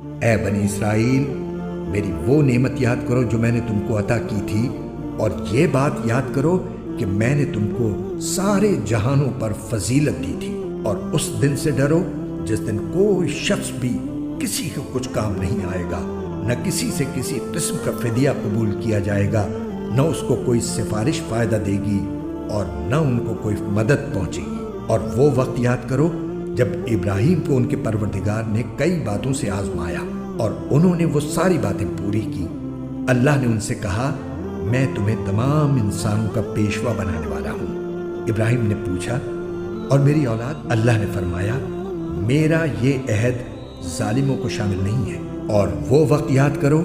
ए बनी इसराइल, मेरी वो नेमत याद करो जो मैंने तुमको अता की थी, और ये बात याद करो कि मैंने तुमको सारे जहानों पर फजीलत दी थी, और उस दिन से डरो जिस दिन कोई शख्स भी किसी को कुछ काम नहीं आएगा, न किसी से किसी किस्म का फिदिया कबूल किया जाएगा, न उसको कोई सिफारिश फ़ायदा देगी, और न उनको कोई मदद पहुंचेगी। और वो वक्त याद करो जब इब्राहिम को उनके परवरदिगार ने कई बातों से आजमाया और उन्होंने वो सारी बातें पूरी की, अल्लाह ने उनसे कहा, मैं तुम्हें तमाम इंसानों का पेशवा बनाने वाला हूँ। इब्राहिम ने पूछा, और मेरी औलाद? अल्लाह ने फरमाया, मेरा ये अहद जालिमों को शामिल नहीं है और वो वक्त याद करो,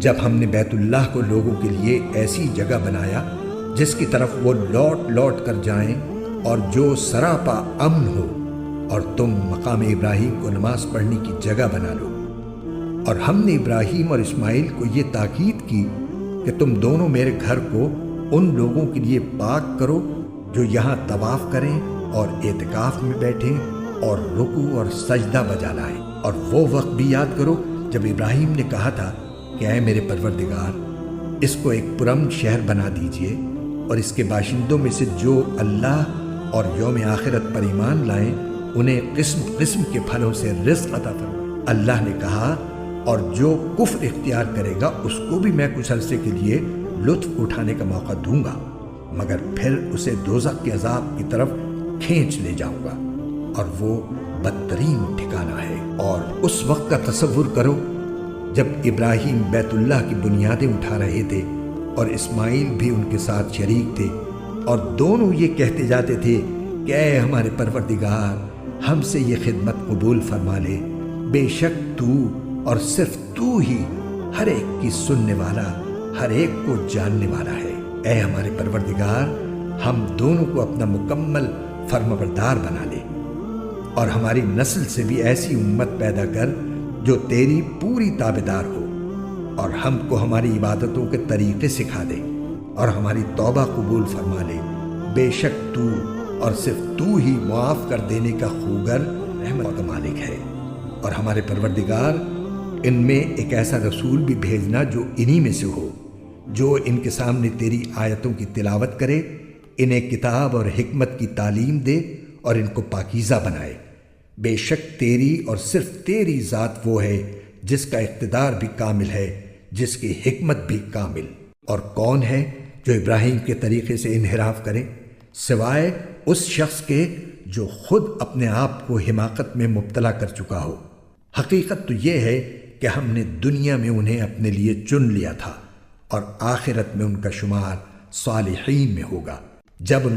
जब हमने बैतुल्लाह को लोगों के लिए ऐसी जगह बनाया, जिसकी तरफ़ वो लौट लौट कर जाएँ और जो सरापा अमन हो और तुम मकाम इब्राहिम को नमाज़ पढ़ने की जगह बना लो। और हमने इब्राहिम और इस्माइल को ये ताकीद की कि तुम दोनों मेरे घर को उन लोगों के लिए पाक करो जो यहाँ तवाफ करें और एतकाफ में बैठें और रुकू और सजदा बजा लाएँ। और वो वक्त भी याद करो जब इब्राहिम ने कहा था कि अय मेरे परवरदिगार, इसको एक पुरम शहर बना दीजिए और इसके बाशिंदों में से जो अल्लाह और योम आखिरत पर ईमान लाएँ उन्हें किस्म किस्म के फलों से रिस्क अता फरमाए अल्लाह ने कहा, और जो कुफ्र इख्तियार करेगा, उसको भी मैं कुछ अरसे के लिए लुत्फ उठाने का मौका दूँगा। मगर फिर उसे दोजक के अजाब की तरफ़ खींच ले जाऊँगा। और वो बदतरीन ठिकाना है। और उस वक्त का तस्वुर करो, जब इब्राहिम बैतुल्लाह की बुनियादें उठा रहे थे और इस्माइल भी उनके साथ शरीक थे। और दोनों ये कहते जाते थे कि हमारे परवरदिगार हमसे ये खिदमत कबूल फरमा ले। बेशक तू और सिर्फ़ तू ही हर एक की सुनने वाला, हर एक को जानने वाला है। ऐ हमारे परवरदिगार, हम दोनों को अपना मुकम्मल फर्मबरदार बना ले। और हमारी नस्ल से भी ऐसी उम्मत पैदा कर, जो तेरी पूरी ताबेदार हो। और हमको हमारी इबादतों के तरीके सिखा दे और हमारी तौबा कबूल फरमा ले। बेशक तू और सिर्फ़ तू ही मुआफ कर देने का खूगर रहमत का मालिक है। और हमारे परवरदिगार, इनमें एक ऐसा रसूल भी भेजना जो इन्हीं में से हो, जो इनके सामने तेरी आयतों की तिलावत करे, इन्हें किताब और हिकमत की तालीम दे और इनको पाकिज़ा बनाए। बेशक तेरी और सिर्फ़ तेरी ज़ात वो है जिसका इकतदार भी कामिल है, जिसकी हिकमत भी कामिल। और कौन है जो इब्राहिम के तरीके से इनहराफ करे? सिवाय उस शख्स के जो खुद अपने आप को हिमाकत में मुबतला कर चुका हो। हकीकत तो यह है कि हमने दुनिया में उन्हें अपने लिए चुन लिया था और आखिरत में उनका शुमार सालिहीन में होगा। जब उन